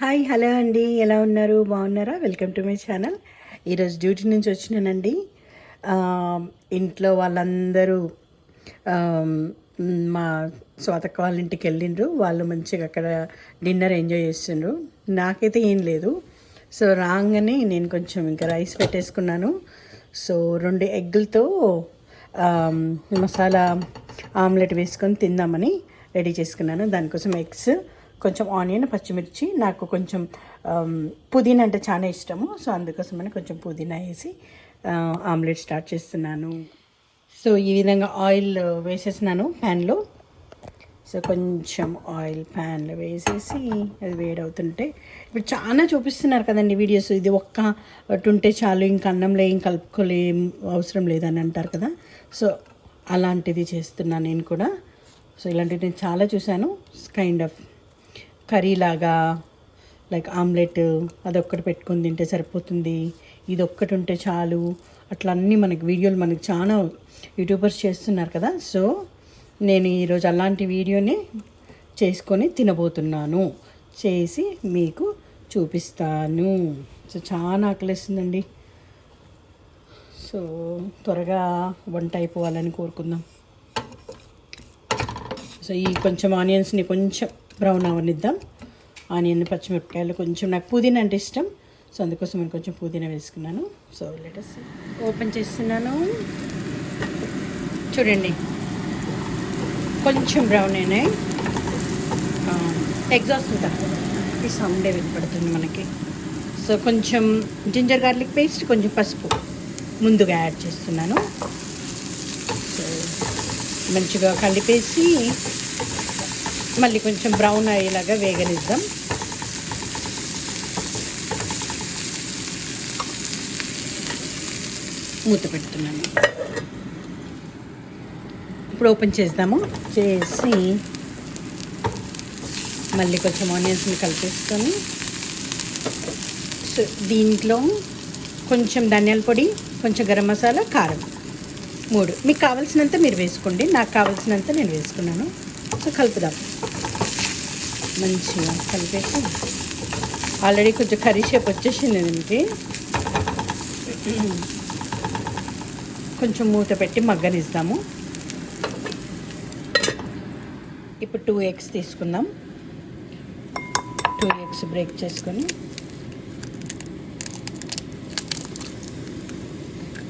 Hi hello అండి. ఎలా ఉన్నారు? బాగున్నారా? Welcome to my channel. ఈరోజు డ్యూటీ నుంచి వచ్చినానండి. ఇంట్లో వాళ్ళందరూ మా స్వాతక్క వాళ్ళ ఇంటికి వెళ్ళిండ్రు. వాళ్ళు మంచిగా అక్కడ డిన్నర్ ఎంజాయ్ చేస్తుండ్రు. నాకైతే ఏం లేదు. సో రాగానే నేను కొంచెం ఇంకా రైస్ పెట్టేసుకున్నాను. సో రెండు ఎగ్గులతో మసాలా ఆమ్లెట్ వేసుకొని తిందామని రెడీ చేసుకున్నాను. దానికోసం ఎగ్స్ కొంచెం ఆనియన్ పచ్చిమిర్చి నాకు కొంచెం పుదీనా అంటే చాలా ఇష్టము. సో అందుకోసమని కొంచెం పుదీనా వేసి ఆమ్లెట్ స్టార్ట్ చేస్తున్నాను. సో ఈ విధంగా ఆయిల్ వేసేసినాను ప్యాన్లో. సో కొంచెం ఆయిల్ ప్యాన్లో వేసేసి అది వేడవుతుంటే ఇప్పుడు చాలా చూపిస్తున్నారు కదండి వీడియోస్. ఇది ఒక్క ఉంటే చాలు ఇంకా అన్నంలో ఏం కలుపుకోలేం అవసరం లేదని అంటారు కదా. సో అలాంటిది చేస్తున్నాను నేను కూడా. సో ఇలాంటివి నేను చాలా చూశాను. కైండ్ ఆఫ్ కర్రీ లాగా లైక్ ఆమ్లెట్ అదొక్కటి పెట్టుకొని తింటే సరిపోతుంది. ఇది ఒక్కటి ఉంటే చాలు. అట్లా అన్నీ మనకి వీడియోలు మనకి చాలా యూట్యూబర్స్ చేస్తున్నారు కదా. సో నేను ఈరోజు అలాంటి వీడియోని చేసుకొని తినబోతున్నాను. చేసి మీకు చూపిస్తాను. సో చాలా ఆకలిస్తుందండి. సో త్వరగా వంట అయిపోవాలని కోరుకుందాం. సో ఈ కొంచెం ఆనియన్స్ని కొంచెం బ్రౌన్ అవనిద్దాం. ఆనియన్ పచ్చిమిరపకాయలు కొంచెం నాకు పుదీనా అంటే ఇష్టం. సో అందుకోసం నేను కొంచెం పుదీనా వేసుకున్నాను. సో లెటస్ ఓపెన్ చేస్తున్నాను. చూడండి. కొంచెం బ్రౌన్ అయినాయి. ఎగ్జాస్ట్ ఉంటుంది ఈ సౌండే వినపడుతుంది మనకి. సో కొంచెం జింజర్ గార్లిక్ పేస్ట్ కొంచెం పసుపు ముందుగా యాడ్ చేస్తున్నాను. సో మంచిగా కలిపేసి మళ్ళీ కొంచెం బ్రౌన్ అయ్యేలాగా వేగనిద్దాం. మూత పెడుతున్నాను. ఇప్పుడు ఓపెన్ చేద్దాము. చేసి మళ్ళీ కొంచెం ఆనియన్స్ని కలిపేసుకొని సో దీంట్లో కొంచెం ధనియాల పొడి కొంచెం గరం మసాలా కారం. మూడు. మీకు కావాల్సినంత మీరు వేసుకోండి. నాకు కావాల్సినంత నేను వేసుకున్నాను. కలుపుదాం. మంచిగా కలిపేసి. ఆల్రెడీ కొంచెం కర్రీ షేప్ వచ్చేసింది దీనికి కొంచెం మూత పెట్టి మగ్గనిస్తాము ఇప్పుడు టూ ఎగ్స్ తీసుకుందాం. టూ ఎగ్స్ బ్రేక్ చేసుకొని.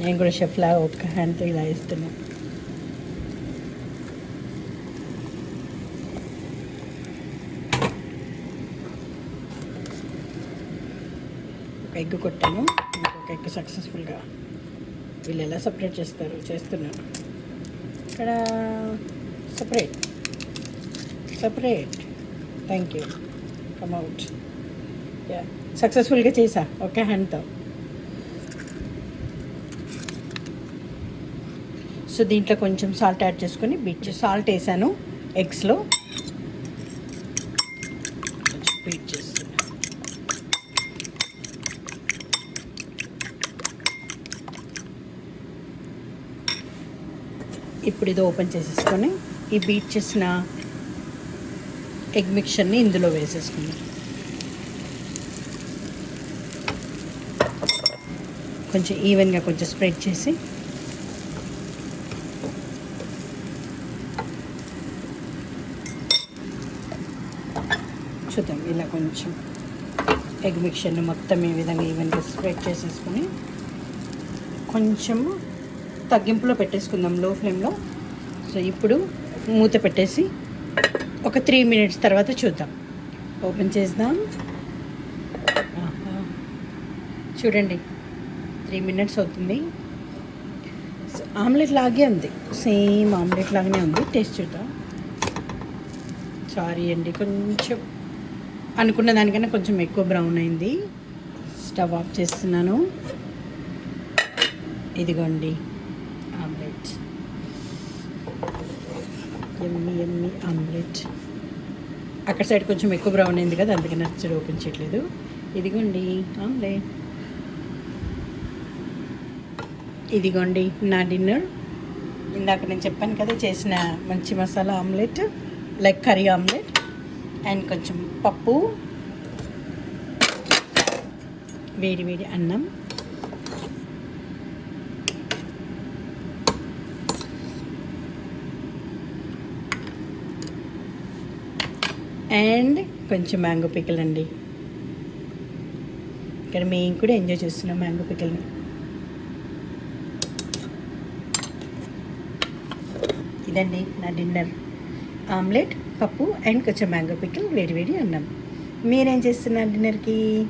నేను కూడా షెఫ్లా ఒక హ్యాండ్తో ఇలా ఇస్తున్నాను ఒక ఎగ్ కొట్టాను. ఇంకొక ఎగ్ సక్సెస్ఫుల్గా వీళ్ళు ఎలా సపరేట్ చేస్తారు? చేస్తున్నాను. ఇక్కడ separate separate thank you come out ya సక్సెస్ఫుల్గా చేసా. ఓకే హ్యాండ్తో సో దీంట్లో కొంచెం సాల్ట్ యాడ్ చేసుకొని బీట్ సాల్ట్ వేసాను. ఎగ్స్లో బీట్ చేసి. ఇప్పుడు ఇది ఓపెన్ చేసేసుకొని ఈ బీట్ చేసిన ఎగ్ మిక్చర్ని ఇందులో వేసేసుకుందాం. కొంచెం ఈవెన్గా కొంచెం స్ప్రెడ్ చేసి చూద్దాం ఇలా కొంచెం ఎగ్ మిక్చర్ని మొత్తం ఈ విధంగా ఈవెన్గా స్ప్రెడ్ చేసేసుకొని కొంచెం తగ్గింపులో పెట్టేసుకుందాం లో. ఫ్లేమ్లో సో ఇప్పుడు మూత పెట్టేసి ఒక త్రీ మినిట్స్ తర్వాత చూద్దాం. ఓపెన్ చేద్దాం. చూడండి త్రీ మినిట్స్ అవుతుంది. ఆమ్లెట్ లాగే ఉంది. సేమ్ ఆమ్లెట్ లాగానే ఉంది. టేస్ట్ చూద్దాం. సారీ అండి కొంచెం అనుకున్న దానికన్నా కొంచెం ఎక్కువ బ్రౌన్ అయింది. స్టవ్ ఆఫ్ చేస్తున్నాను. ఇదిగోండి. ఆమ్లెట్. ఎమ్మి ఎమ్మి ఆమ్లెట్. అక్కడ సైడ్ కొంచెం ఎక్కువ బ్రౌన్ అయింది కదా అందుకని నచ్చడు ఓపెన్ చేయట్లేదు. ఇదిగోండి ఆమ్లెట్. ఇదిగోండి నా డిన్నర్. ఇందాక నేను చెప్పాను కదా చేసిన మంచి masala omelette like curry omelette and కొంచెం పప్పు వేడి వేడి అన్నం. అండ్ కొంచెం మ్యాంగో పికిల్ అండి ఇక్కడ మేము కూడా ఎంజాయ్ చేస్తున్నాం మ్యాంగో పికిల్ని ఇదండి నా డిన్నర్. ఆమ్లెట్ పప్పు అండ్ కొంచెం మ్యాంగో పికిల్ వేడి వేడి అన్నం. మీరేం చేస్తున్నారు డిన్నర్కి?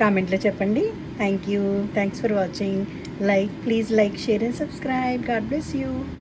కామెంట్లో చెప్పండి. Thank you thanks for watching. Like please like share and subscribe. God bless you.